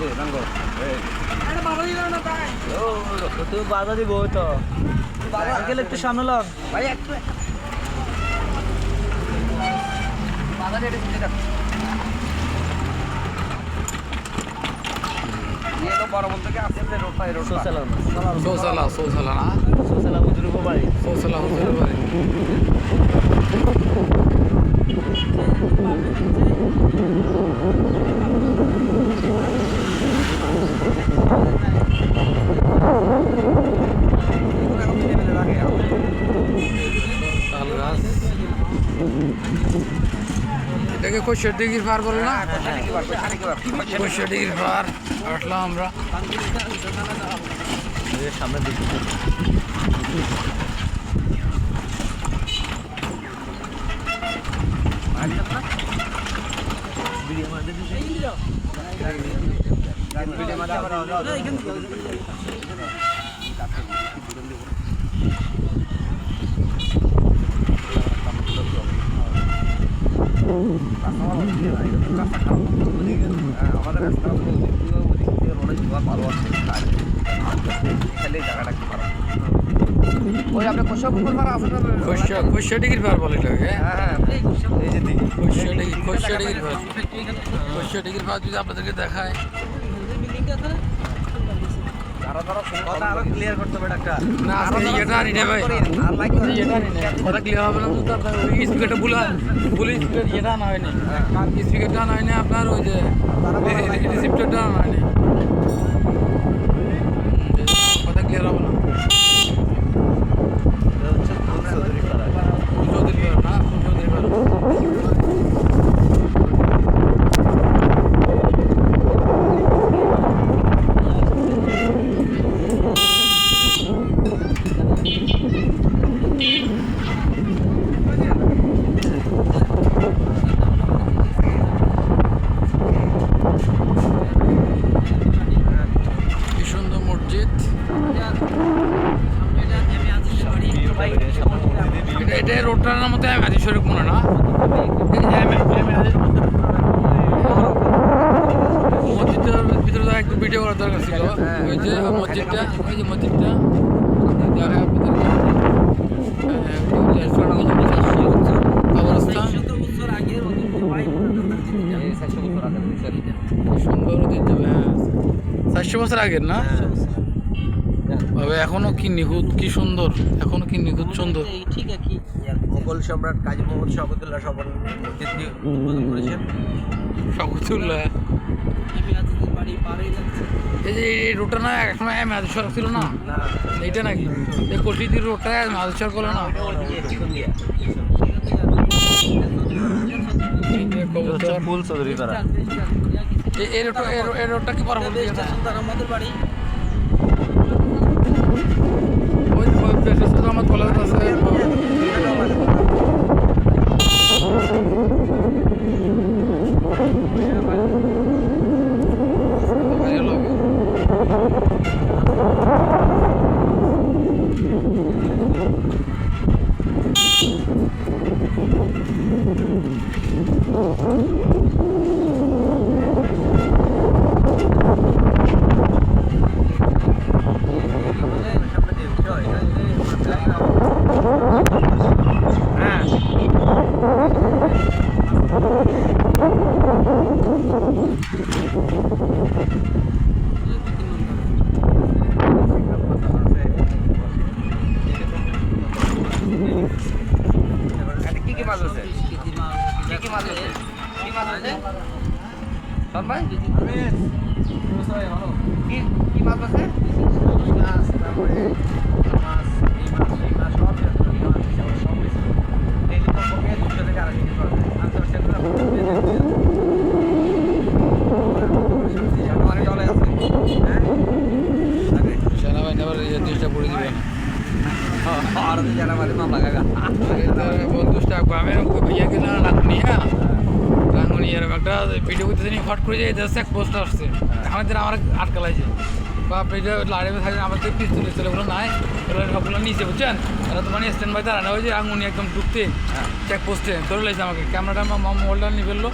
আছে দাঙ্গো তুই। বাধা দিব তো। গেলে একটু সামনে লগ ভাই একটু বাধা দিয়ে বড় বলতে কি আছে রোড পাই রোড সোসালা সোসালা সোসালা সোসালা বুজুর্গ বাড়ি। কৈশোর ডিগ্রির পার বলে না? কৈশোর ডিগ্রির পার আসলাম আমরা। সামনে দিকে। আমাদের রাস্তা ভালো আছে খালি জায়গাটা কি ভালো ওই আপনার কোষা পুকুর হ্যাঁ হ্যাঁ যদি আপনাদেরকে দেখায় কথা আরও ক্লিয়ার করতে হবে ডাক্তার না আজকে ইয়েটা আনি না ভাই। ইয়েটা আনি না কথা ক্লিয়ার হবে না তো আপনার ওই স্পিকারটা ভুলা ভুল স্পিকার ইয়েটা আনা হয়নি। স্পিকারটা আনা হয়নি আপনার ওই যে রিসিপ্টারটা আনা হয়নি কথা ক্লিয়ার হবে না হচ্ছে চৌধুরী পাড়া চৌধুরী পাড়া না চৌধুরী পাড়া কি সুন্দর মসজিদ এটা রোডটার মতো হাজি শরীফ মনে না। মসজিদটার ভিতরে তো একটু ভিডিও করার ওই যে মসজিদটা, ওই যে মসজিদটা। সুন্দর চারশো বছর আগের, না? তবে এখনও কি নিখুঁত কি সুন্দর? এখনও কি নিখুঁত সুন্দর? মোগল সম্রাট কাজী মোহাম্মদ শওকতুল্লাহ সবর উদ্বোধন করেছেন। শকুতুল্লাহ এই যে এই রোডটা না সড়ক ছিল এইটা নাকি? এই কটিদির রোডটা মেয়াদি সড়ক হলো না? এই ফুল চৌধুরী পাড়া। এই- এই রোডটা কি পরবর্তী এটা? ওই ওই বেশি আমার কলেজ আছে ভালো লাগে। হ্যাঁ এটা কি মাছ আছে কি কি মাছ আছে? কি মাছ আছে সব ভাই কি কি মাছ আছে সেনাবাহিনী আবার এই জিনিসটা পড়ে দিবে না বন্ধুটা গ্রামের ইয়েকে না রাখুনি হ্যাঁ? এরকম একটা ভিডিও করতে নিয়ে ফট করে যায় দেশে এক পোস্ট আসছে। আমাদের আমার আটকালাইছে। বা ভিডিও লাড়ে থাকে আমাদের পিস্তল পিস্তল এগুলো নাই, এগুলো সবগুলো নিচে, বুঝছেন? এরা তো মানে স্ট্যান্ড বাই দাঁড়ানো যে আঙুনি একদম ঢুকতে চেক পোস্টে ধরে লাইছে আমাকে। ক্যামেরাটা আমার মোবাইলটা নিয়ে ফেলল।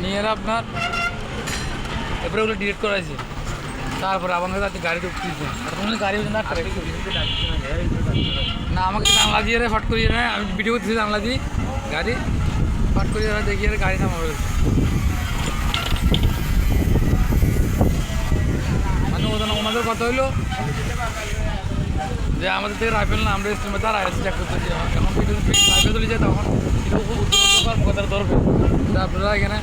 নিয়ে এরা আপনার, এরপরে ওগুলো ডিলিট করাইছে। তারপরে আমাকে কাছে গাড়িতে উঠতেছে আর তুমি গাড়ি না না, আমাকে জানলা দিয়ে রে ফট করিয়ে রে আমি ভিডিও করতেছি জানলা দিয়ে। গাড়ি ফট করিয়ে দেখিয়ে গাড়ি থামাবে মানে ওদের ওনাদের কথা হইল যে আমাদের থেকে রাইফেল না, আমরা স্টেমে তারা আসছে চেক করতে এখন রাইফেল চলে যায় তখন খুব উদ্যোগ কর্মকর্তারা তারপরে এখানে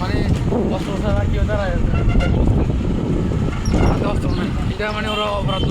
মানে ছাড়া কেউ তারা হাতে অস্ত্র নেই এটা মানে ওরা অপরাধ